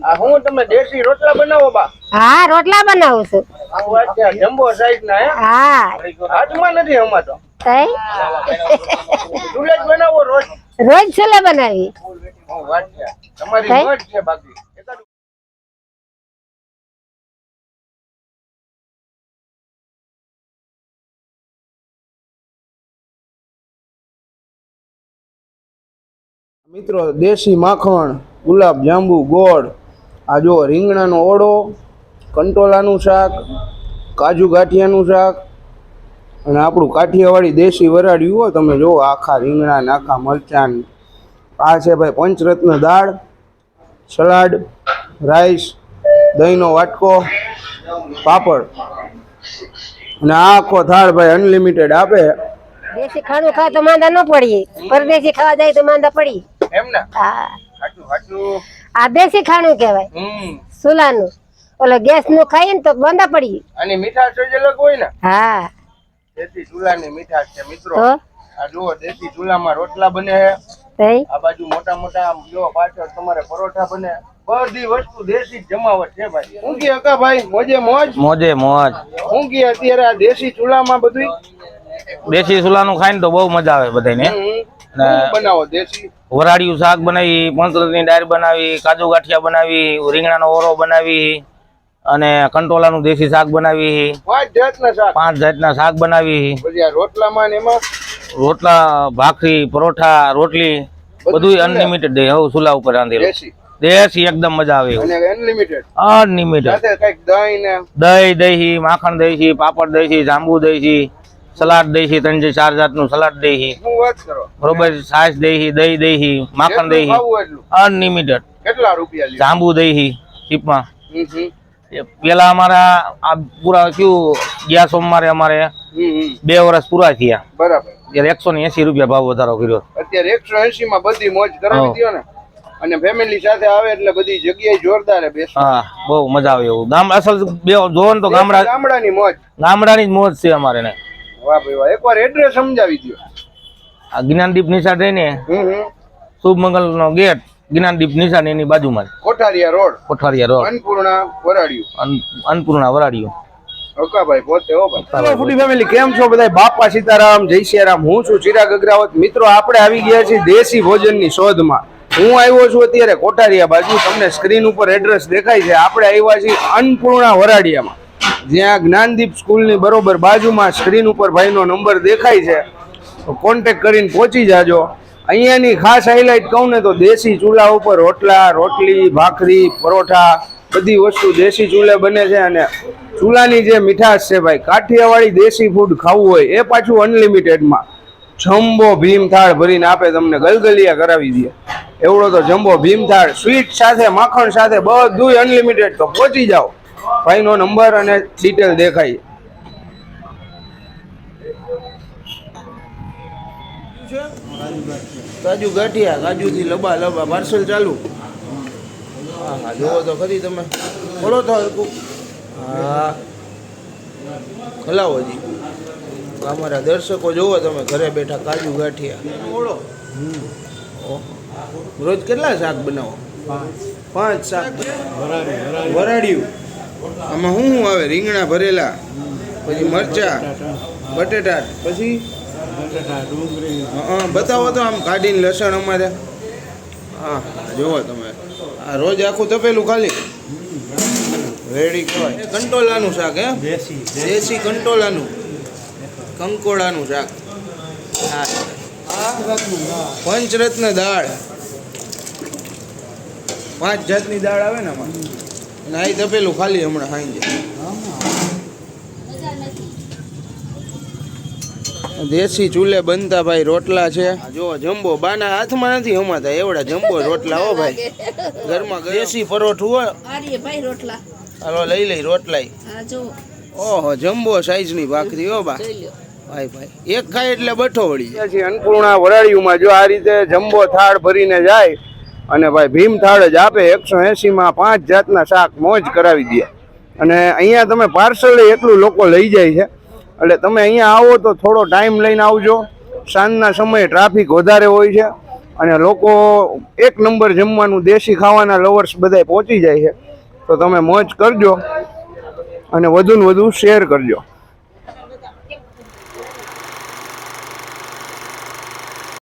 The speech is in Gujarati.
આ હું તમે દેશી રોટલા બનાવો બા? હા રોટલા બનાવું છું. આ વાત છે જમ્બો સાઈઝ ના હા? હાથમાં નથી તઈ? ચૂલે જ બનાવો રોજ. રોજ બનાવી હું વાત છે. તમારી મોજ છે બાકી. મિત્રો દેશી માખણ ગુલાબ જાંબુ ગોળ આ જો રીંગણાનો ઓળો કંટોલાનું શાક કાજુ ગાંઠિયાનું શાક અને આપણું કાઠિયાવાડી દેશી વરાળ્યું હોય તમે જુઓ આખા રીંગણા આખા મરચાં. આ છે ભાઈ પંચરત્ન દાળ સલાડ રાઈસ દહીંનો વાટકો પાપડ. અને આખો થાળ ભાઈ અનલિમિટેડ આપે. દેશી ખાણું ખાવા તો માંદા ન પડીએ. પરદેશી ખાવા જાય તો માંદા પડી. એમ ને? હા. આ દેશી ખાણું કહેવાય. હમ. સુલાનું. ઓલો ગેસનું ખાઈ ને તો માંદા પડી અને મીઠાશ જ અલગ હોય ને? હા. દેશી ચૂલાની મીઠાશ છે મિત્રો. આ જુઓ દેશી ચૂલામાં રોટલા બને છે. આ બાજુ મોટા મોટા આમ જો પાછળ તમારે પરોઠા બને. બધી વસ્તુ દેશી જમાવટ છે ભાઈ. ઊંઘી હકા અકા ભાઈ? મોજે મોજ? મોજે મોજ. ઊંઘી અત્યારે આ દેશી ચૂલામાં બધું દેશી સુલાનું ખાઈને તો બહુ મજા આવે બધાને બનાવો દેશી? વરાળિયું શાક બનાવી પંચરસની ડાળ બનાવી કાજુ ગાંઠિયા બનાવી રીંગણાનો ઓરો બનાવી અને કંટોલાનું દેશી શાક બનાવી. પાંચ જાતના શાક. પાંચ જાતના શાક બનાવી. રોટલામાં એમાં? રોટલા ભાખરી પરોઠા રોટલી બધું અનલિમિટેડ દે. હવે સુલા ઉપર રાંધેલું. દેશી? દેશી એકદમ મજા આવે અનલિમિટેડ અનલિમિટેડ ને? દહીં દહીં માખણ દહીં પાપડ દહીં જાંબુ દહીં સલાડ દહીં ત્રણ ચાર જાતનું સલાડ દહીં. શું બરોબર છાશ દહીં દહીં દહીં માખણ એટલું. અનલિમિટેડ કેટલા રૂપિયા જાંબુ હમ હમ. પેલા અમારા આ પૂરા કયું ગયા સોમવારે અમારે. બે વર્ષ પૂરા થયા. બરાબર. એકસો ને એસી રૂપિયા ભાવ વધારો કર્યો. અત્યારે એકસો એસી માં બધી મોજ કરાવી. દો ને. અને ફેમિલી સાથે આવે એટલે બધી જગ્યાએ જોરદાર હે હા બહુ મજા આવે એવું. ગામ અસલ બે જોવો ને તો ગામડા ગામડાની મોજ. ગામડાની જ મોજ છે અમારે ને. વાહ ભાઈ વાહ. એકવાર એડ્રેસ સમજાવી દો આ જ્ઞાનદીપ નિશાળ રહીને શુભ મંગલ નો ગેટ જ્ઞાનદીપ નિશાળ એની બાજુમાં કોઠારિયા રોડ. કોઠારિયા રોડ. અન્નપૂર્ણા વરાડિયું. અન- અન્નપૂર્ણા વરાડિયું. હકાભાઈ પોતે હો ભાઈ. ફૂડી ફેમિલી કેમ છો બધા બાપા સીતારામ જય સિયારામ. હું છું ચિરાગ અગ્રાવત મિત્રો આપણે આવી ગયા છીએ દેશી ભોજનની શોધમાં. હું આવ્યો છું અત્યારે કોઠારિયા બાજુ. તમને સ્ક્રીન ઉપર એડ્રેસ દેખાય છે. આપણે આવ્યા છીએ અન્નપૂર્ણા વરાડિયામાં. જ્યાં જ્ઞાનદીપ સ્કૂલની બરોબર બાજુમાં સ્ક્રીન ઉપર ભાઈનો નંબર દેખાય છે, તો કોન્ટેક કરીને પહોંચી જાજો. અહીંયાની ખાસ હાઇલાઇટ કહું ને તો દેશી ચૂલા ઉપર રોટલા, રોટલી, ભાખરી, પરોઠા, બધી વસ્તુ દેશી ચૂલે બને છે અને ચૂલાની જે મીઠાશ છે ભાઈ, કાઠિયાવાડી દેશી ફૂડ ખાવું હોય એ પાછું અનલિમિટેડમાં જમ્બો ભીમથાળ ભરીને આપે તમને ગલગલિયા કરાવી દે. એવડો તો જમ્બો ભીમથાળ સ્વીટ સાથે, માખણ સાથે બધું અનલિમિટેડ તો પહોંચી જાઓ. ભાઈનો નંબર અને ડિટેલ દેખાય. કાજુ ગાંઠિયા કાજુથી લબા લબા પાર્સલ ચાલુ. હા હા જોવો તો ખરી તમે. બોલો તો હરકું હા. ખલાવો જી અમારા દર્શકો જોવો તમે ઘરે બેઠા કાજુ ગાંઠિયા. ઓળો રોજ કેટલા શાક બનાવો? પાંચ. શાક વરાડિયું આમાં શું શું આવે? રીંગણા ભરેલા પછી મરચા બટેટા પછી? હા બતાવો તો આમ કાઢીને લસણ અમારે. હા જુઓ તમે. આ રોજ આખું તપેલું ખાલી. રેડી કહેવાય. કંટોલાનું શાક હે? દેશી કંટોલાનું. કંકોડાનું શાક. હા. પંચરત્ન દાળ. પાંચ જાતની દાળ આવે ને આમાં? અને આ તપેલું ખાલી હમણાં ખાઈ જાય દેશી ચૂલે બનતા ભાઈ રોટલા છે. જો જમ્બો બાના હાથમાં નથી હમાતા એવડા જમ્બો રોટલા હો ભાઈ. ઘરમાં દેશી પરોઠું હોય. ભાઈ રોટલા. હાલો લઈ લઈ રોટલા ઓહો જમ્બો સાઈઝની ભાખરી હો બા. ભાઈ ભાઈ. એક ખાય એટલે બઠો વળી અનપૂર્ણા અન્નપૂર્ણા વરાળીઓમાં જો આ રીતે જમ્બો થાળ ભરીને જાય અને ભાઈ ભીમ થાળ જ આપે એકસો એંશીમાં પાંચ જાતના શાક મોજ કરાવી દે. અને અહીંયા તમે પાર્સલ એટલું લોકો લઈ જાય છે. એટલે તમે અહીંયા આવો તો થોડો ટાઈમ લઈને આવજો. સાંજના સમયે ટ્રાફિક વધારે હોય છે. અને લોકો એક નંબર જમવાનું દેશી ખાવાના લવર્સ બધાય પહોંચી જાય છે. તો તમે મોજ કરજો અને વધુને વધુ શેર કરજો.